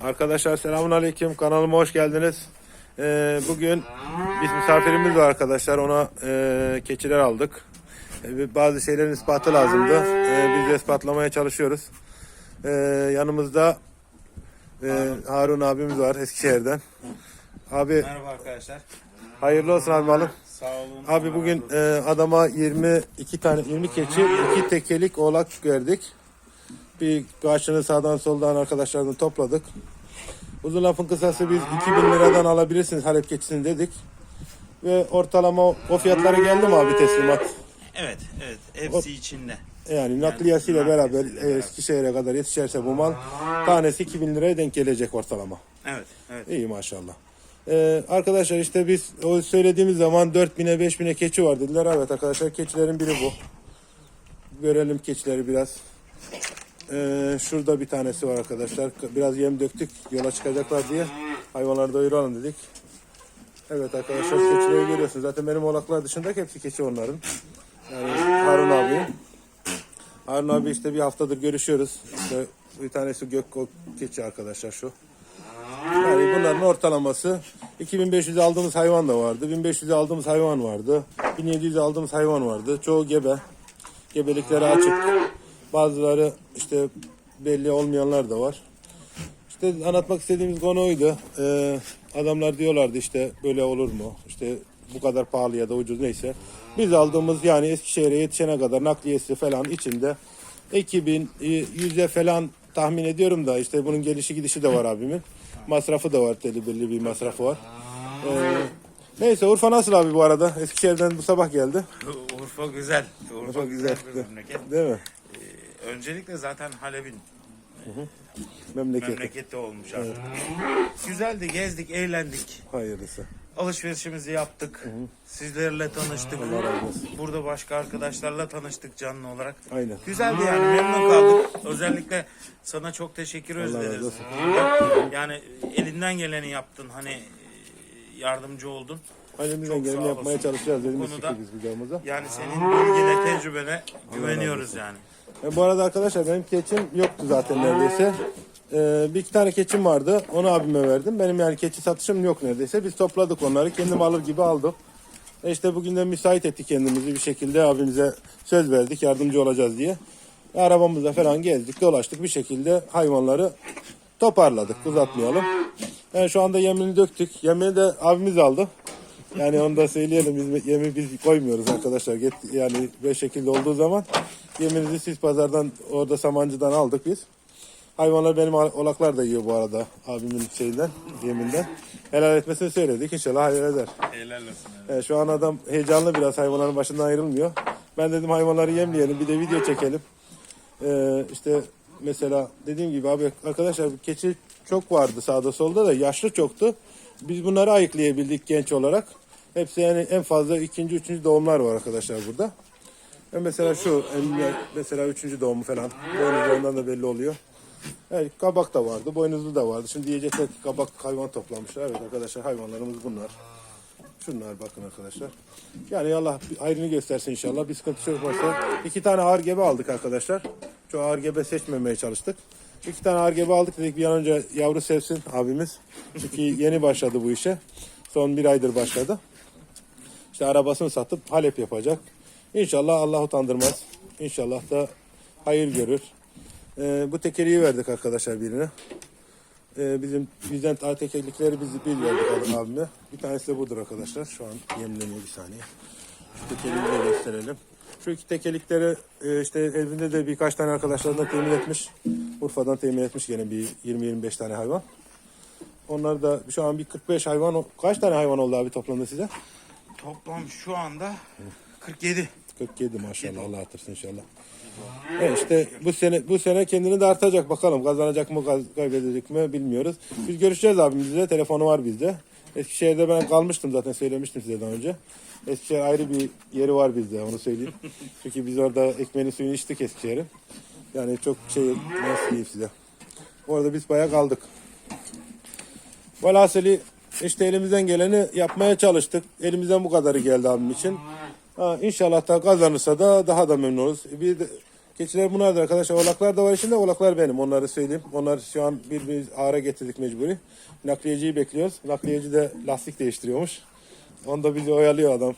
Arkadaşlar selamun aleyküm. Kanalıma hoş geldiniz. Ee, bugün bir misafirimiz var arkadaşlar. Ona e, keçiler aldık. Ee, bazı şeylerin ispatı lazımdı. Ee, biz de ispatlamaya çalışıyoruz. Ee, yanımızda e, Harun abimiz var Eskişehir'den. Abi Merhaba arkadaşlar. hayırlı olsun abi malım. Sağ olun. Abi bugün e, adama 22 tane 20 keçi, iki tekelik oğlak verdik. Bir karşını sağdan soldan arkadaşlardan topladık. Uzun lafın kısası biz 2000 liradan alabilirsiniz Halep keçisini dedik. Ve ortalama o fiyatlara geldi mi abi teslimat? Evet, evet. Hepsi içinde. Yani beraber nakliyesiyle beraber. Eskişehir'e kadar yetişirse bu mal tanesi 2000 liraya denk gelecek ortalama. Evet, evet. İyi maşallah. Ee, arkadaşlar işte biz o söylediğimiz zaman 4000'e 5000'e keçi var dediler. Evet arkadaşlar keçilerin biri bu. Görelim keçileri biraz. Ee, şurada bir tanesi var arkadaşlar. Biraz yem döktük yola çıkacaklar diye. Hayvanları doyuralım dedik. Evet arkadaşlar keçileri görüyorsunuz. Zaten benim oğlaklar dışındaki hepsi keçi onların. Yani Harun abi. Harun abi işte bir haftadır görüşüyoruz. İşte bir tanesi gök keçi arkadaşlar şu. Yani bunların ortalaması 2500 aldığımız hayvan da vardı. 1500 aldığımız hayvan vardı. 1700 aldığımız hayvan vardı. Çoğu gebe. Gebelikleri açık. Bazıları işte belli olmayanlar da var. İşte anlatmak istediğimiz konu oydu. Ee, adamlar diyorlardı işte böyle olur mu? İşte bu kadar pahalı ya da ucuz neyse. Biz aldığımız yani Eskişehir'e yetişene kadar nakliyesi falan içinde 2000 yüze falan tahmin ediyorum da işte bunun gelişi gidişi de var abimin. Masrafı da var belli belli bir masrafı var. Ee, neyse Urfa nasıl abi bu arada? Eskişehir'den bu sabah geldi. Urfa güzel. Urfa, güzel. güzel bir memleket. Değil mi? Öncelikle zaten Halep'in Memleketi. memleketi olmuş artık. Güzeldi, gezdik, eğlendik. Hayırlısı. Alışverişimizi yaptık. Sizlerle tanıştık. Burada başka arkadaşlarla tanıştık canlı olarak. Aynen. Güzeldi yani memnun kaldık. Özellikle sana çok teşekkür razı ederiz. olsun. Yani elinden geleni yaptın. Hani e, yardımcı oldun. Elimizden Çok geleni sağ yapmaya olasın. çalışacağız dedim Bu konuda- biz. Yani senin bilgine, tecrübene güveniyoruz yani. E, bu arada arkadaşlar benim keçim yoktu zaten neredeyse. E, bir iki tane keçim vardı. Onu abime verdim. Benim yani keçi satışım yok neredeyse. Biz topladık onları. Kendim alır gibi aldım. E işte bugün de müsait ettik kendimizi bir şekilde abimize söz verdik yardımcı olacağız diye. E, arabamızla falan gezdik dolaştık bir şekilde hayvanları toparladık uzatmayalım. Yani şu anda yemini döktük. Yemini de abimiz aldı. Yani onu da söyleyelim. Biz yemi biz koymuyoruz arkadaşlar. Get- Yani böyle şekilde olduğu zaman yeminizi siz pazardan orada Samancı'dan aldık biz. Hayvanlar benim olaklar da yiyor bu arada abimin şeyinden, yeminden. Helal etmesini söyledik. İnşallah helal eder. Helal olsun. Evet, şu an adam heyecanlı biraz hayvanların başından ayrılmıyor. Ben dedim hayvanları yemleyelim bir de video çekelim. Ee, işte mesela dediğim gibi abi arkadaşlar keçi çok vardı sağda solda da yaşlı çoktu. Biz bunları ayıklayabildik genç olarak. Hepsi yani en fazla ikinci, üçüncü doğumlar var arkadaşlar burada. Ve mesela şu mesela üçüncü doğumu falan. Boynuzlarından da belli oluyor. Evet, kabak da vardı, boynuzlu da vardı. Şimdi diyecekler ki kabak hayvan toplamışlar. Evet arkadaşlar hayvanlarımız bunlar. Şunlar bakın arkadaşlar. Yani Allah hayrını göstersin inşallah. Bir sıkıntı çıkmazsa. İki tane ağır gebe aldık arkadaşlar. Çok ağır gebe seçmemeye çalıştık. İki tane ağır gebe aldık dedik bir an önce yavru sevsin abimiz. Çünkü yeni başladı bu işe. Son bir aydır başladı. İşte arabasını satıp Halep yapacak. İnşallah Allah utandırmaz. İnşallah da hayır görür. Ee, bu tekeriyi verdik arkadaşlar birine. Ee, bizim bizden tekerlikleri biz bir verdik abi- abime. Bir tanesi de budur arkadaşlar. Şu an yemleniyor bir saniye. Şu tekerliği de gösterelim. Şu iki tekerlikleri e, işte evinde de birkaç tane arkadaşlarından temin etmiş. Urfa'dan temin etmiş gene bir 20-25 tane hayvan. Onlar da şu an bir 45 hayvan. Kaç tane hayvan oldu abi toplamda size? Toplam şu anda 47. 47 maşallah Allah artırsın inşallah. Evet işte bu sene bu sene kendini de artacak bakalım kazanacak mı kaybedecek mi bilmiyoruz. Biz görüşeceğiz abimizle telefonu var bizde. Eskişehir'de ben kalmıştım zaten söylemiştim size daha önce. Eskişehir ayrı bir yeri var bizde onu söyleyeyim. Çünkü biz orada ekmeğini suyunu içtik Eskişehir'in. Yani çok şey nasıl diyeyim size. Orada biz bayağı kaldık. Velhasılı işte elimizden geleni yapmaya çalıştık. Elimizden bu kadarı geldi abim için. Ha, inşallah da kazanırsa da daha da memnun oluruz. Bir de, Keçiler bunlardır arkadaşlar. Oğlaklar da var içinde. Oğlaklar benim. Onları söyleyeyim. Onlar şu an bir, bir ağara getirdik mecburi. Nakliyeciyi bekliyoruz. Nakliyeci de lastik değiştiriyormuş. Onu da bizi oyalıyor adam.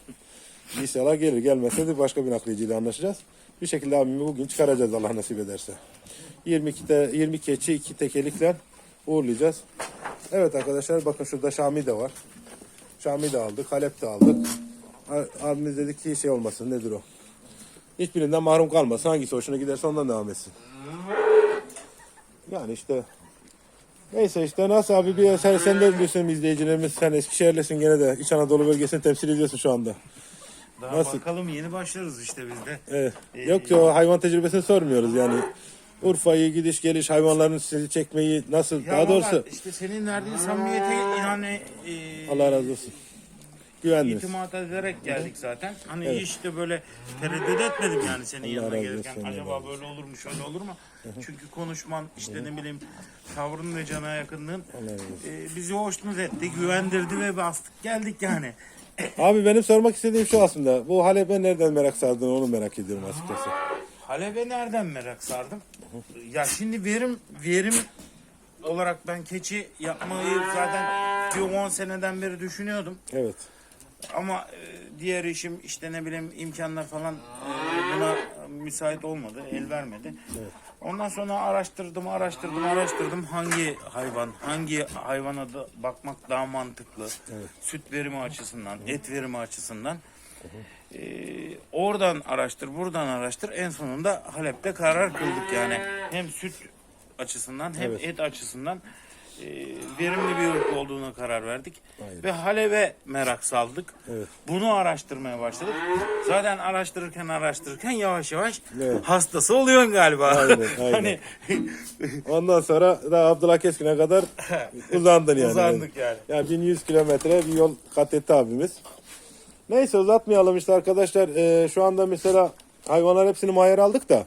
İnşallah gelir. Gelmezse de başka bir nakliyeciyle anlaşacağız. Bir şekilde abimi bugün çıkaracağız Allah nasip ederse. 22 de 20 keçi, 2 tekelikle uğurlayacağız. Evet arkadaşlar bakın şurada Şami de var. Şami de aldık, Halep de aldık. Abimiz dedi ki şey olmasın nedir o? Hiçbirinden mahrum kalmasın. Hangisi hoşuna giderse ondan devam etsin. Yani işte Neyse işte nasıl abi bir sen, sen de biliyorsun izleyicilerimiz sen Eskişehirlisin gene de İç Anadolu bölgesini temsil ediyorsun şu anda. Daha Nasıl? bakalım yeni başlarız işte biz de. Evet. Yok ki o hayvan tecrübesini sormuyoruz yani. Urfa'yı gidiş geliş hayvanların sizi çekmeyi nasıl Ya daha doğrusu vallahi işte senin verdiğin samimiyete yani e, Allah razı olsun. Güvendiniz. itimat ederek geldik zaten. Hani hiç de böyle tereddüt etmedim yani senin yanına razı gelirken. olsun, Acaba böyle olur mu şöyle olur mu? Çünkü konuşman işte ne bileyim tavrın ve cana yakınlığın e, bizi hoşnut etti, güvendirdi ve bastık geldik yani. Abi benim sormak istediğim şu aslında. Bu Halep'e nereden merak sardın onu merak ediyorum açıkçası. Halep'e nereden merak sardım? Ya şimdi verim verim olarak ben keçi yapmayı zaten bir 10 seneden beri düşünüyordum. Evet. Ama e, diğer işim işte ne bileyim imkanlar falan e, buna müsait olmadı, el vermedi. Ondan sonra araştırdım, araştırdım, araştırdım hangi hayvan, hangi hayvana da bakmak daha mantıklı. Süt verimi açısından, et verimi açısından. E, oradan araştır, buradan araştır. En sonunda Halep'te karar kıldık yani. Hem süt açısından hem Evet. et açısından e, verimli bir ırk olduğuna karar verdik. Aynen. Ve Halep'e merak saldık. Evet. Bunu araştırmaya başladık. Zaten araştırırken araştırırken yavaş yavaş Evet. hastası oluyorsun galiba. Aynen, aynen. hani Ondan sonra da Abdullah Keskin'e kadar uzandın yani. Uzandık yani. Ya 1100 kilometre bir yol kat etti abimiz. Neyse uzatmayalım işte arkadaşlar. Ee, şu anda mesela hayvanlar hepsini mahyer aldık da.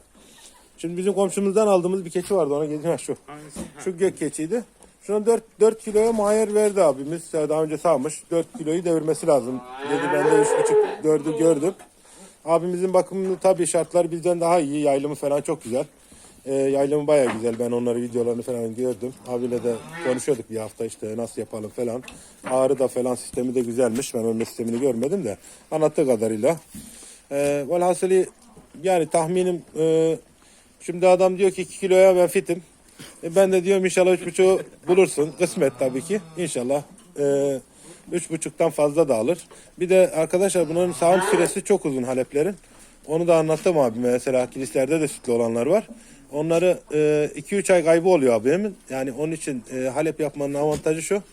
Şimdi bizim komşumuzdan aldığımız bir keçi vardı ona geleceğim şu. hangisi? Şu gök keçiydi. Şuna 4, 4 kiloya mahyer verdi abimiz. Ya Daha önce sağmış. 4 kiloyu devirmesi lazım. Dedi ben de 3,5 4'ü gördüm. Abimizin bakımı tabii şartları bizden daha iyi. Yaylımı falan çok güzel. Ee, yaylımı baya güzel. Ben onları videolarını falan gördüm. Abiyle de konuşuyorduk bir hafta işte nasıl yapalım falan. Ağrı da falan sistemi de güzelmiş. Ben ölme sistemini görmedim de. Anlattığı kadarıyla. Ee, velhasılı yani tahminim e, şimdi adam diyor ki 2 kiloya ben fitim. E, ben de diyorum inşallah 3,5'u bulursun. Kısmet tabii ki. İnşallah. E, üç buçuktan fazla da alır. Bir de arkadaşlar bunların sağım süresi çok uzun Haleplerin. Onu da anlattım abi. Mesela kilislerde de sütlü olanlar var. Onları 2-3 ay kaybı oluyor abimin. Yani onun için e, Halep yapmanın avantajı şu.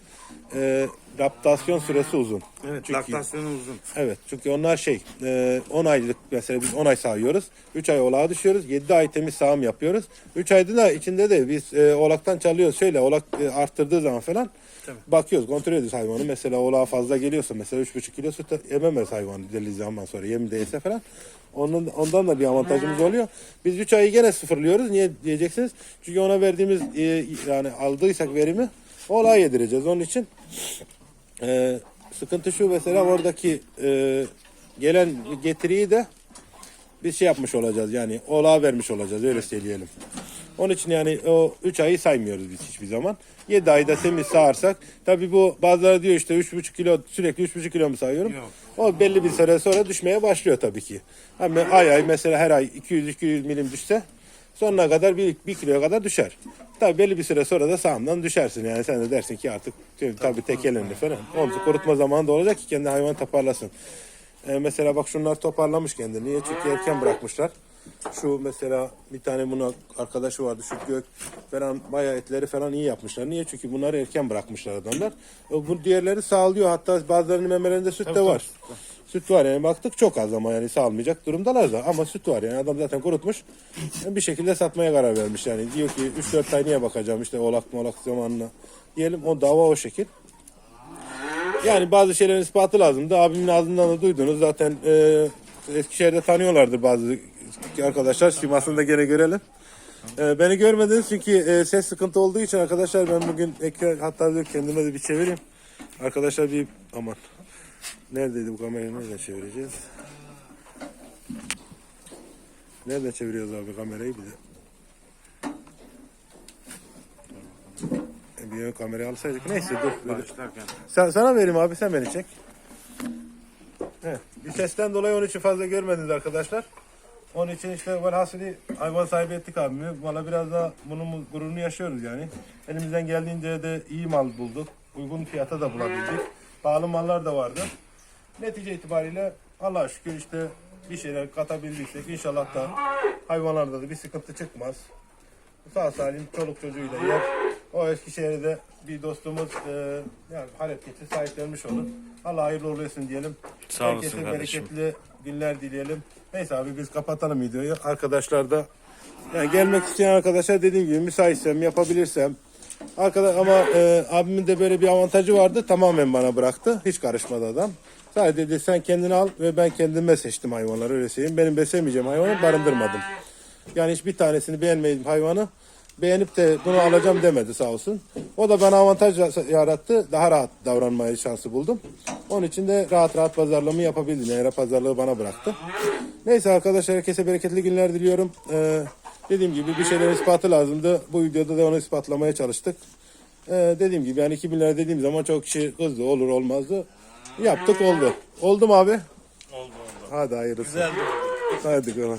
E, raptasyon süresi uzun. Evet, Çünkü- laktasyonu uzun. Evet çünkü onlar şey e, 10 aylık mesela biz 10 ay sağıyoruz. 3 ay olağa düşüyoruz. 7 ay temiz sağım yapıyoruz. 3 ayda da içinde de biz e, olaktan çalıyoruz. Şöyle olak e, arttırdığı zaman falan Tabii. bakıyoruz kontrol ediyoruz hayvanı. Mesela olağa fazla geliyorsa mesela 3,5 kilo süt ememez hayvan deli zaman sonra yem değilse falan. Onun, ondan da bir avantajımız oluyor. Biz 3 ayı gene sıfırlıyoruz. Niye diyeceksiniz? Çünkü ona verdiğimiz e, yani aldıysak verimi olağa yedireceğiz. Onun için ee, sıkıntı şu mesela oradaki e, gelen getiriyi de biz şey yapmış olacağız yani oğlağa vermiş olacağız öyle söyleyelim. Onun için yani o 3 ayı saymıyoruz biz hiçbir zaman. 7 ayda temiz sağarsak tabi bu bazıları diyor işte 3,5 kilo sürekli 3,5 kilo mu sayıyorum? Yok. O belli bir süre sonra düşmeye başlıyor tabii ki. Ama ay ay mesela her ay 200-200 milim düşse sonuna kadar bir, bir kiloya kadar düşer. Tabii belli bir süre sonra da sağımdan düşersin. Yani sen de dersin ki artık tabii tek elinde falan. Onu kurutma zamanı da olacak ki kendi hayvan toparlasın. Ee, mesela bak şunlar toparlamış kendini. Niye? Çünkü erken bırakmışlar. Şu mesela bir tane buna arkadaşı vardı şu gök falan bayağı etleri falan iyi yapmışlar. Niye? Çünkü bunları erken bırakmışlar adamlar. E, Bu diğerleri sağlıyor. Hatta bazılarının memelerinde süt de var. Süt var yani baktık çok az ama yani sağlamayacak durumdalar da ama süt var yani adam zaten kurutmuş bir şekilde satmaya karar vermiş yani diyor ki 3-4 ay niye bakacağım işte olak molak zamanına diyelim o dava o şekil. Yani bazı şeylerin ispatı lazım da abimin ağzından da duydunuz zaten e, Eskişehir'de tanıyorlardır bazı arkadaşlar simasını da gene görelim. E, beni görmediniz çünkü e, ses sıkıntı olduğu için arkadaşlar ben bugün ekran hatta diyor kendime de bir çevireyim. Arkadaşlar bir aman Neredeydi bu kamerayı nereden çevireceğiz? Nereden çeviriyoruz abi kamerayı bir de? E, Bir ön kamerayı alsaydık. Neyse dur. Başlarken. Sen, sana vereyim abi sen beni çek. Heh, bir sesten dolayı onun için fazla görmediniz arkadaşlar. Onun için işte velhasılı hayvan sahibi ettik abimi. Valla biraz da bunun gururunu yaşıyoruz yani. Elimizden geldiğince de iyi mal bulduk. Uygun fiyata da bulabildik. Pahalı mallar da vardı. Netice itibariyle Allah'a şükür işte bir şeyler katabildiysek inşallah da hayvanlarda da bir sıkıntı çıkmaz. Sağ salim çoluk çocuğuyla yer. O Eskişehir'de bir dostumuz e, yani hareketi sahiplenmiş olur. Allah hayırlı olsun diyelim. Sağ olasın Herkese kardeşim. bereketli günler dileyelim. Neyse abi biz kapatalım videoyu. Arkadaşlar da yani gelmek isteyen arkadaşlar dediğim gibi müsaitsem yapabilirsem Arkadaş ama e, abimin de böyle bir avantajı vardı. Tamamen bana bıraktı. Hiç karışmadı adam. Sadece dedi sen kendini al ve ben kendime seçtim hayvanları öyle söyleyeyim. Benim beslemeyeceğim hayvanı barındırmadım. Yani hiçbir tanesini beğenmedim hayvanı. Beğenip de bunu alacağım demedi sağ olsun. O da bana avantaj yarattı. Daha rahat davranmaya şansı buldum. Onun için de rahat rahat pazarlamayı yapabildim. Yani pazarlığı bana bıraktı. Neyse arkadaşlar herkese bereketli günler diliyorum. Ee, dediğim gibi bir şeylerin ispatı lazımdı. Bu videoda da onu ispatlamaya çalıştık. Ee, dediğim gibi yani 2000 lira dediğim zaman çok kişi kızdı olur olmazdı. Yaptık oldu. Oldu mu abi? Oldu oldu. Hadi hayırlısı. Güzel. Hadi kolay.